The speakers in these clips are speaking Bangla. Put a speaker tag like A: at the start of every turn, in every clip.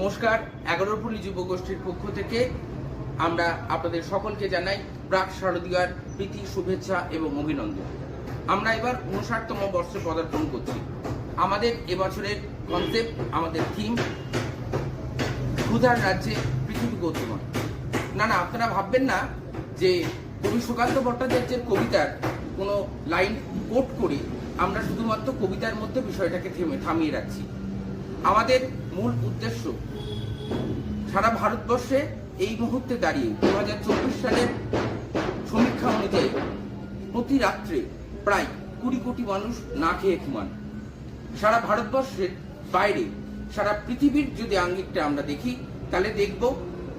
A: নমস্কার এগারোপল্লী যুব গোষ্ঠীর পক্ষ থেকে আমরা আপনাদের সকলকে জানাই প্রাক শারদীয়ার প্রীতি, শুভেচ্ছা এবং অভিনন্দন। আমরা এবার উনষাটতম বর্ষে পদার্পণ করছি। আমাদের এবছরের কনসেপ্ট আমাদের থিম ক্ষুধার রাজ্যে পৃথিবী গৌতময় না না, আপনারা ভাববেন না যে কবি সুকান্ত ভট্টাচার্যের কবিতার কোনো লাইন কোট করে আমরা শুধুমাত্র কবিতার মধ্যে বিষয়টাকে থেমে, থামিয়ে রাখছি। আমাদের মূল উদ্দেশ্য। সারা ভারতবর্ষে এই মুহূর্তে দাঁড়িয়ে দু হাজার চব্বিশ সালের সমীক্ষা অনুযায়ী প্রতি রাত্রে প্রায় কুড়ি কোটি মানুষ না খেয়ে ঘুমান। সারা ভারতবর্ষের বাইরে, সারা পৃথিবীর যদি আঙ্গিকটা আমরা দেখি, তাহলে দেখব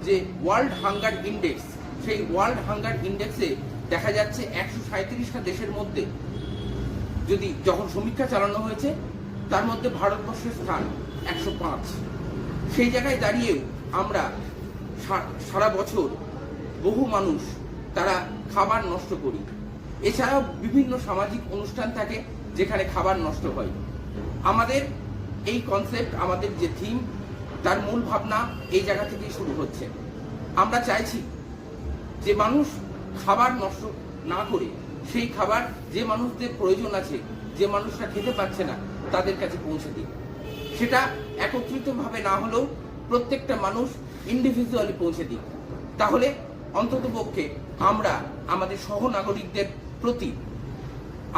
A: যে ওয়ার্ল্ড হাঙ্গার ইন্ডেক্স, সেই ওয়ার্ল্ড হাঙ্গার ইন্ডেক্সে দেখা যাচ্ছে একশো সাঁত্রিশটা দেশের মধ্যে যদি যখন সমীক্ষা চালানো হয়েছে, তার মধ্যে ভারতবর্ষের স্থান একশো পাঁচ। সেই জায়গায় দাঁড়িয়েও আমরা সারা বছর বহু মানুষ তারা খাবার নষ্ট করি। এছাড়াও বিভিন্ন সামাজিক অনুষ্ঠান থাকে যেখানে খাবার নষ্ট হয়। আমাদের এই কনসেপ্ট আমাদের যে থিম তার মূল ভাবনা এই জায়গা থেকেই শুরু হচ্ছে। আমরা চাইছি যে মানুষ খাবার নষ্ট না করে সেই খাবার যে মানুষদের প্রয়োজন আছে, যে মানুষরা খেতে পাচ্ছে না, তাদের কাছে পৌঁছে দিই সেটা একত্রিতভাবে না হলেও প্রত্যেকটা মানুষ ইন্ডিভিজুয়ালি পৌঁছে দিই তাহলে অন্তত পক্ষে আমরা আমাদের সহনাগরিকদের প্রতি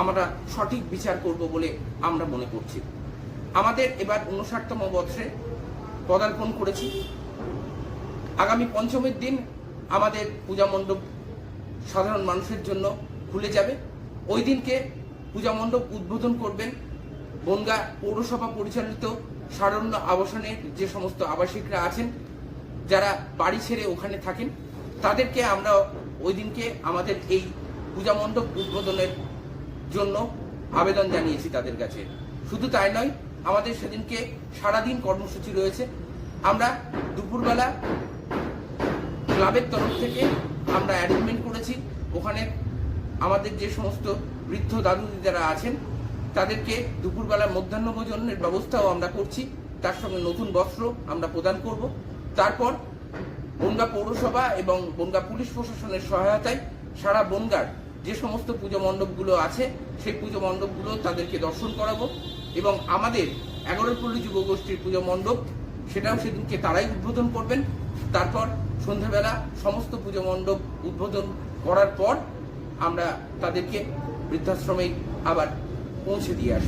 A: আমরা সঠিক বিচার করব বলে আমরা মনে করছি। আমাদের এবার উনষাটতম বর্ষে পদার্পণ করেছি। আগামী পঞ্চমের দিন আমাদের পূজা মণ্ডপ সাধারণ মানুষের জন্য খুলে যাবে। ওই দিনকে পূজা মণ্ডপ উদ্বোধন করবেন বনগা পৌরসভা পরিচালিত সারণ্য আবাসনের যে সমস্ত আবাসিকরা আছেন, যারা বাড়ি ছেড়ে ওখানে থাকেন, তাদেরকে আমরা ওই দিনকে আমাদের এই পূজা মণ্ডপ উদ্বোধনের জন্য আবেদন জানিয়েছি তাদের কাছে। শুধু তাই নয়, আমাদের সেদিনকে সারাদিন কর্মসূচি রয়েছে। আমরা দুপুরবেলা ক্লাবের তরফ থেকে আমরা অ্যারেঞ্জমেন্ট করেছি। ওখানে আমাদের যে সমস্ত বৃদ্ধ দাদু দিদারা আছেন তাদেরকে দুপুরবেলা মধ্যাহ্ন ভোজনের ব্যবস্থাও আমরা করছি। তার সঙ্গে নতুন বস্ত্র আমরা প্রদান করব। তারপর বনগা পৌরসভা এবং বনগা পুলিশ প্রশাসনের সহায়তায় সারা বনগার যে সমস্ত পুজো মণ্ডপগুলো আছে, সেই পুজো মণ্ডপগুলো তাদেরকে দর্শন করাবো এবং আমাদের এগারোপল্লী যুব গোষ্ঠীর পুজো মণ্ডপ, সেটাও সেদিনকে তারাই উদ্বোধন করবেন। তারপর সন্ধ্যাবেলা সমস্ত পুজো মণ্ডপ উদ্বোধন করার পর আমরা তাদেরকে বৃদ্ধাশ্রমে আবার 11 dias.